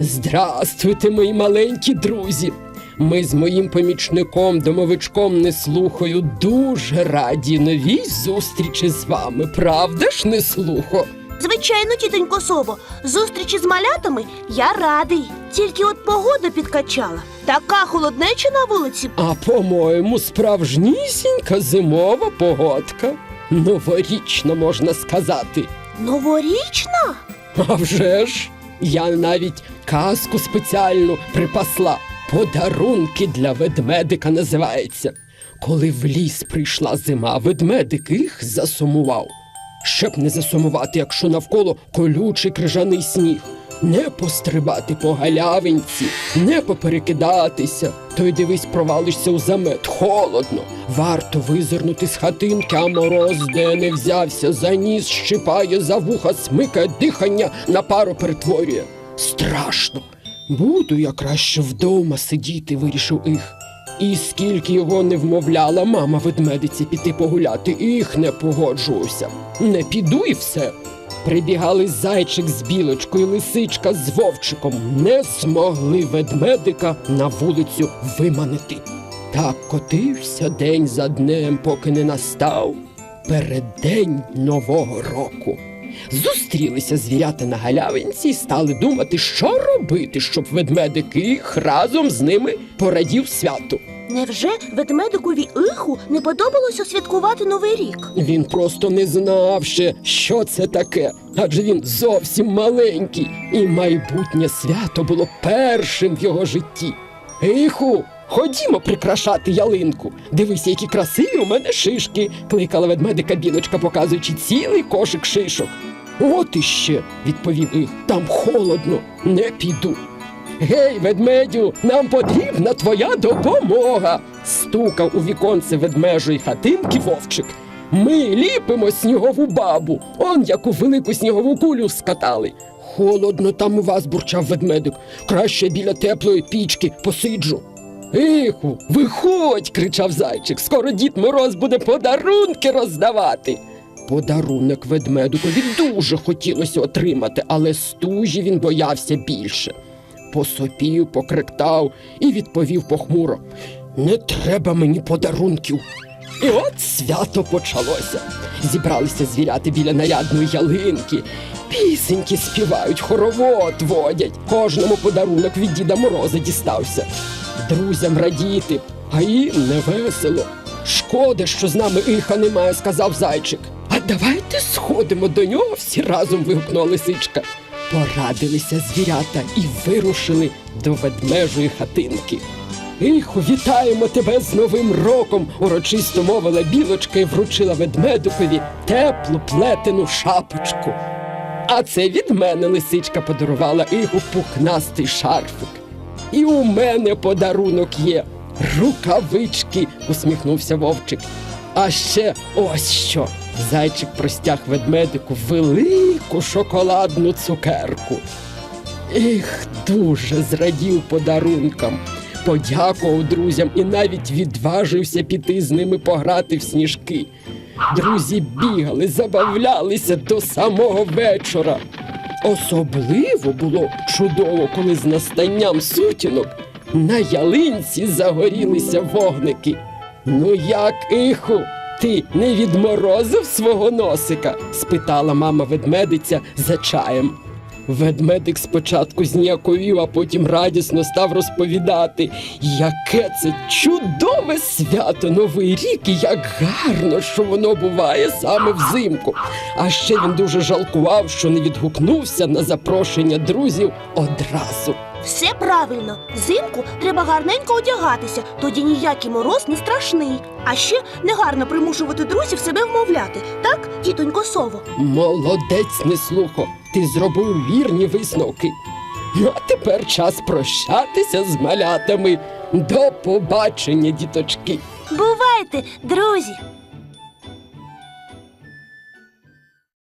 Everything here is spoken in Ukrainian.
Здрастуйте, мої маленькі друзі. Ми з моїм помічником, домовичком Неслухою дуже раді новій зустрічі з вами. Правда ж, Неслухо? Звичайно, тітонько Сово, зустрічі з малятами я радий. Тільки от погода підкачала. Така холоднеча на вулиці. А по-моєму, справжнісінька зимова погодка. Новорічна, можна сказати. Новорічна? А вже ж, я навіть казку спеціальну припасла. Подарунки для ведмедика називається. Коли в ліс прийшла зима, ведмедик їх засумував. Щоб не засумувати, якщо навколо колючий крижаний сніг, не пострибати по галявинці, не поперекидатися, то й дивись, провалишся у замет, холодно. Варто визирнути з хатинки, а мороз, де не взявся, за ніс щипає, за вуха смикає, дихання на пару перетворює. Страшно. Буду я краще вдома сидіти, вирішив їх. І скільки його не вмовляла мама ведмедиця піти погуляти, їх не погоджувався. Не піду і все. Прибігали зайчик з білочкою, лисичка з вовчиком, не змогли ведмедика на вулицю виманити. Так котився день за днем, поки не настав переддень Нового року. Зустрілися звірята на галявинці і стали думати, що робити, щоб ведмедик їх разом з ними порадів святу. Невже ведмедикові Іху не подобалося святкувати Новий рік? Він просто не знав ще, що це таке, адже він зовсім маленький, і майбутнє свято було першим в його житті. Ейху, ходімо прикрашати ялинку. Дивися, які красиві у мене шишки, кликала ведмедика білочка, показуючи цілий кошик шишок. От іще, відповів їх, там холодно, не піду. Гей, ведмедю, нам потрібна твоя допомога. стукав у віконце ведмежої хатинки вовчик. Ми ліпимо снігову бабу, он яку велику снігову кулю скатали. Холодно там у вас, бурчав ведмедик. Краще біля теплої пічки посиджу. Іху, виходь, кричав зайчик. Скоро дід Мороз буде подарунки роздавати. Подарунок ведмедикові дуже хотілося отримати, але стужі він боявся більше. Посопів, покректав і відповів похмуро: Не треба мені подарунків. І от свято почалося. Зібралися звіряти біля нарядної ялинки. Пісеньки співають, хоровод водять. Кожному подарунок від Діда Мороза дістався. Друзям радіти, а їм не весело. Шкода, що з нами іха немає, сказав зайчик. А давайте сходимо до нього всі разом. вигукнула лисичка. Порадилися звірята і вирушили до ведмежої хатинки. Іху, вітаємо тебе з Новим роком! урочисто мовила білочка і вручила ведмедикові теплу плетену шапочку. А це від мене лисичка подарувала Іху пухнастий шарфик. І у мене подарунок є. Рукавички, усміхнувся вовчик. А ще ось що. Зайчик простяг ведмедику велику шоколадну цукерку. Ех, дуже зрадів подарункам. Подякував друзям і навіть відважився піти з ними пограти в сніжки. Друзі бігали, забавлялися до самого вечора. Особливо було чудово, коли з настанням сутінок на ялинці загорілися вогники. Ну як, Іху, ти не відморозив свого носика? спитала мама ведмедиця за чаєм. Ведмедик спочатку зніяковів, а потім радісно став розповідати, яке це чудове свято Новий рік, і як гарно, що воно буває саме взимку. А ще він дуже жалкував, що не відгукнувся на запрошення друзів одразу. Все правильно. Взимку треба гарненько одягатися, тоді ніякий мороз не страшний. А ще не гарно примушувати друзів себе вмовляти. Так, тітонько Сово? Молодець, неслухо, ти зробив вірні висновки. Ну, а тепер час прощатися з малятами. До побачення, діточки. Бувайте, друзі!